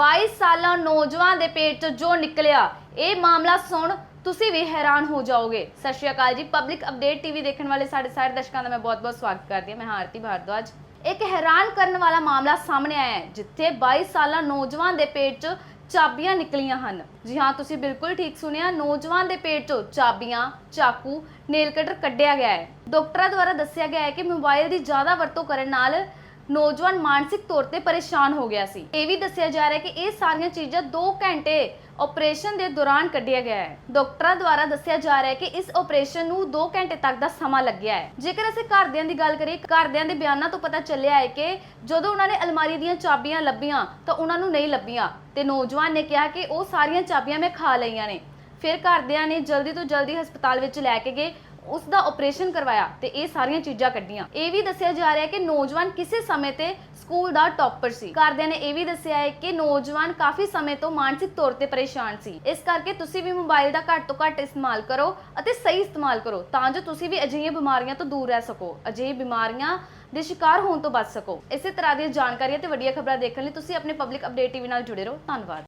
22 ਸਾਲਾ ਨੌਜਵਾਨ ਦੇ ਪੇਟ 'ਚ ਜੋ ਨਿਕਲਿਆ, ਇਹ ਮਾਮਲਾ ਸੁਣ ਤੁਸੀਂ ਵੀ ਹੈਰਾਨ ਹੋ ਜਾਓਗੇ। ਸਤਿ ਸ਼੍ਰੀ ਅਕਾਲ ਜੀ ਪਬਲਿਕ ਅਪਡੇਟ ਟੀਵੀ ਦੇਖਣ ਵਾਲੇ ਸਾਡੇ ਸਾਰੇ ਦਰਸ਼ਕਾਂ ਦਾ ਮੈਂ ਬਹੁਤ-ਬਹੁਤ ਸਵਾਗਤ ਕਰਦੀ ਹਾਂ। ਮੈਂ ਹਾਰਤੀ ਭਾਰਦਵਾਜ। ਇੱਕ ਹੈਰਾਨ ਕਰਨ ਵਾਲਾ ਮਾਮਲਾ ਸਾਹਮਣੇ ਆਇਆ ਹੈ, ਜਿੱਥੇ 22 ਸਾਲਾ ਨੌਜਵਾਨ ਦੇ ਪੇਟ 'ਚ ਚਾਬੀਆਂ ਨਿਕਲੀਆਂ ਹਨ। ਜੀ ਹਾਂ, ਤੁਸੀਂ ਬਿਲਕੁਲ ਠੀਕ ਸੁਣਿਆ, ਨੌਜਵਾਨ ਦੇ ਪੇਟ 'ਚੋਂ ਚਾਬੀਆਂ, ਚਾਕੂ, ਨੇਲ ਕਟਰ ਕੱਢਿਆ ਗਿਆ ਹੈ। ਡਾਕਟਰਾਂ ਦੁਆਰਾ ਦੱਸਿਆ ਗਿਆ ਹੈ ਕਿ ਮੋਬਾਈਲ ਦੀ ਜ਼ਿਆਦਾ ਵਰਤੋਂ ਕਰਨ ਨਾਲ ਨੌਜਵਾਨ ਮਾਨਸਿਕ ਤੌਰ ਤੇ ਪਰੇਸ਼ਾਨ ਹੋ ਗਿਆ ਸੀ। ਇਹ ਵੀ ਦੱਸਿਆ ਜਾ ਰਿਹਾ ਹੈ ਕਿ ਇਹ ਸਾਰੀਆਂ ਚੀਜ਼ਾਂ 2 ਘੰਟੇ ਆਪਰੇਸ਼ਨ ਦੇ ਦੌਰਾਨ ਕੱਢਿਆ ਗਿਆ ਹੈ। ਡਾਕਟਰਾਂ ਦੁਆਰਾ ਦੱਸਿਆ ਜਾ ਰਿਹਾ ਹੈ ਕਿ ਇਸ ਆਪਰੇਸ਼ਨ ਨੂੰ 2 ਘੰਟੇ ਤੱਕ ਦਾ ਸਮਾਂ ਲੱਗਿਆ ਹੈ। ਜੇਕਰ ਅਸੀਂ ਘਰਦਿਆਂ ਦੀ ਗੱਲ ਕਰੀਏ, ਘਰਦਿਆਂ ਦੇ ਬਿਆਨਾਂ ਤੋਂ ਪਤਾ ਚੱਲਿਆ ਹੈ ਕਿ ਜਦੋਂ ਉਹਨਾਂ ਨੇ ਅਲਮਾਰੀ ਦੀਆਂ ਚਾਬੀਆਂ ਲੱਭੀਆਂ, ਤਾਂ ਉਹਨਾਂ ਨੂੰ ਨਹੀਂ ਲੱਭੀਆਂ। ਤੇ ਨੌਜਵਾਨ ਨੇ ਕਿਹਾ ਕਿ ਉਹ ਸਾਰੀਆਂ ਚਾਬੀਆਂ ਮੈਂ ਖਾ ਲਈਆਂ ਨੇ। ਫਿਰ ਘਰਦਿਆਂ ਨੇ ਜਲਦੀ ਤੋਂ ਜਲਦੀ ਹਸਪਤਾਲ ਵਿੱਚ ਲੈ ਕੇ ਗਏ। ਉਸ ਦਾ ਆਪਰੇਸ਼ਨ ਕਰਵਾਇਆ ਤੇ ਇਹ ਸਾਰੀਆਂ ਚੀਜ਼ਾਂ ਕੱਢੀਆਂ। ਇਹ ਵੀ ਦੱਸਿਆ ਜਾ ਰਿਹਾ ਹੈ ਕਿ ਨੌਜਵਾਨ ਕਿਸੇ ਸਮੇਂ ਤੇ ਸਕੂਲ ਦਾ ਟੌਪਰ ਸੀ। ਘਰਦਿਆਂ ਨੇ ਇਹ ਵੀ ਦੱਸਿਆ ਹੈ ਕਿ ਨੌਜਵਾਨ ਕਾਫੀ ਸਮੇਂ ਤੋਂ ਮਾਨਸਿਕ ਤੌਰ ਤੇ ਪਰੇਸ਼ਾਨ ਸੀ। ਇਸ ਕਰਕੇ ਤੁਸੀਂ ਵੀ ਮੋਬਾਈਲ ਦਾ ਘੱਟ ਤੋਂ ਘੱਟ ਇਸਤੇਮਾਲ ਕਰੋ ਅਤੇ ਸਹੀ ਇਸਤੇਮਾਲ ਕਰੋ, ਤਾਂ ਜੋ ਤੁਸੀਂ ਵੀ ਅਜਿਹੀਆਂ ਬਿਮਾਰੀਆਂ ਤੋਂ ਦੂਰ ਰਹਿ ਸਕੋ, ਅਜਿਹੀ ਬਿਮਾਰੀਆਂ ਦੇ ਸ਼ਿਕਾਰ ਹੋਣ ਤੋਂ ਬਚ ਸਕੋ। ਇਸੇ ਤਰ੍ਹਾਂ ਦੀਆਂ ਜਾਣਕਾਰੀਆਂ ਤੇ ਵੱਡੀਆਂ ਖਬਰਾਂ ਦੇਖਣ ਲਈ ਤੁਸੀਂ ਆਪਣੇ ਪਬਲਿਕ ਅਪਡੇਟ ਟੀਵੀ ਨਾਲ ਜੁੜੇ ਰਹੋ। ਧੰਨਵਾਦ।